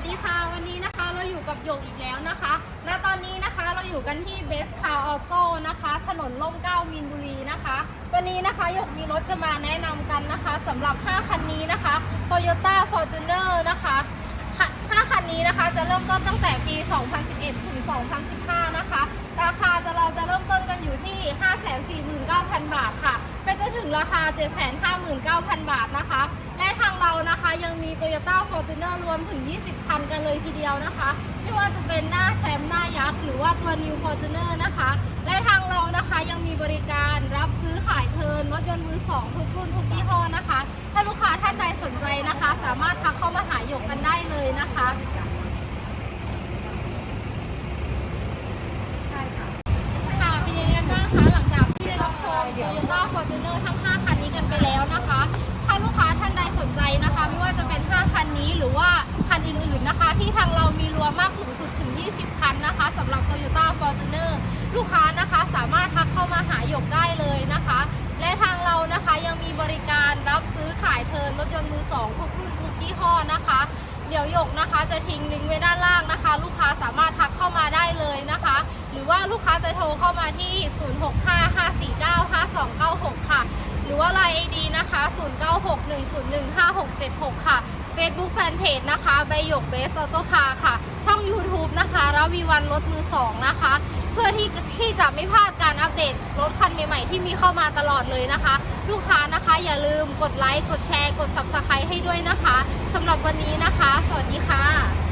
วัสดีค่ะ วันนี้นะคะเราอยู่กับหยกอีกแล้วนะคะ ณ ตอนนี้นะคะเราอยู่กันที่เบสคาร์ออโต้นะคะ ถนนล่มเก้ามินบุรีนะคะ วันนี้นะคะหยกมีรถจะมาแนะนำกันนะคะสำหรับ 5 คันนี้นะคะ Toyota Fortuner นะคะคะ5คันนี้นะคะจะเริ่มต้นตั้งแต่ปี 2011 ถึง 2015 นะคะ ราคาจะเราจะเริ่มต้นกันอยู่ที่ 549,000 บาทค่ะ ไปจนถึงราคา 759,000 Toyota Fortuner รวมถึง 20 คันกันเลยทีเดียวนะคะ ไม่ว่าจะเป็นหน้าแชมป์หน้ายักษ์หรือว่าตัว New Fortuner นะคะ และทางเรานะคะยังมีบริการรับซื้อขายเทินรถยนต์มือสองทุกรุ่นทุกยี่ห้อนะคะ ถ้าลูกค้าท่านใดสนใจนะคะ สามารถทักเข้ามาหาหยกกันได้เลยนะคะค่ะเป็นยังไงบ้างคะหลังจากที่ได้รับชม Toyota Fortuner ทั้ง 5 คันนี้กันไปแล้วนะคะ นะคะ ที่ทางเรามีรวมมากสูงสุดถึง 20 คันนะคะสำหรับ Toyota Fortuner ลูกค้านะคะสามารถทักเข้ามาหาหยกได้เลยนะคะ และทางเรานะคะยังมีบริการรับซื้อขายเทินรถยนต์มือสองทุกรุ่นทุกยี่ห้อนะคะ เดี๋ยวหยกนะคะจะทิ้งลิงก์ไว้ด้านล่างนะคะ ลูกค้าสามารถทักเข้ามาได้เลยนะคะ หรือว่าลูกค้าจะโทรเข้ามาที่ 0655495296 ค่ะ หรือว่า Line ID นะคะ 0961015676 ค่ะ Facebook Fanpage นะคะใบหยกเบสออโต้คาค่ะ ช่อง YouTube นะคะรวีวันรถมือ2นะคะ เพื่อที่ที่จะไม่พลาดการอัปเดตรถคันใหม่ๆ ที่มีเข้ามาตลอดเลยนะคะ ลูกค้านะคะอย่าลืมกดไลค์กดแชร์กด Subscribe ให้ด้วยนะคะสำหรับวันนี้นะคะ สวัสดีค่ะ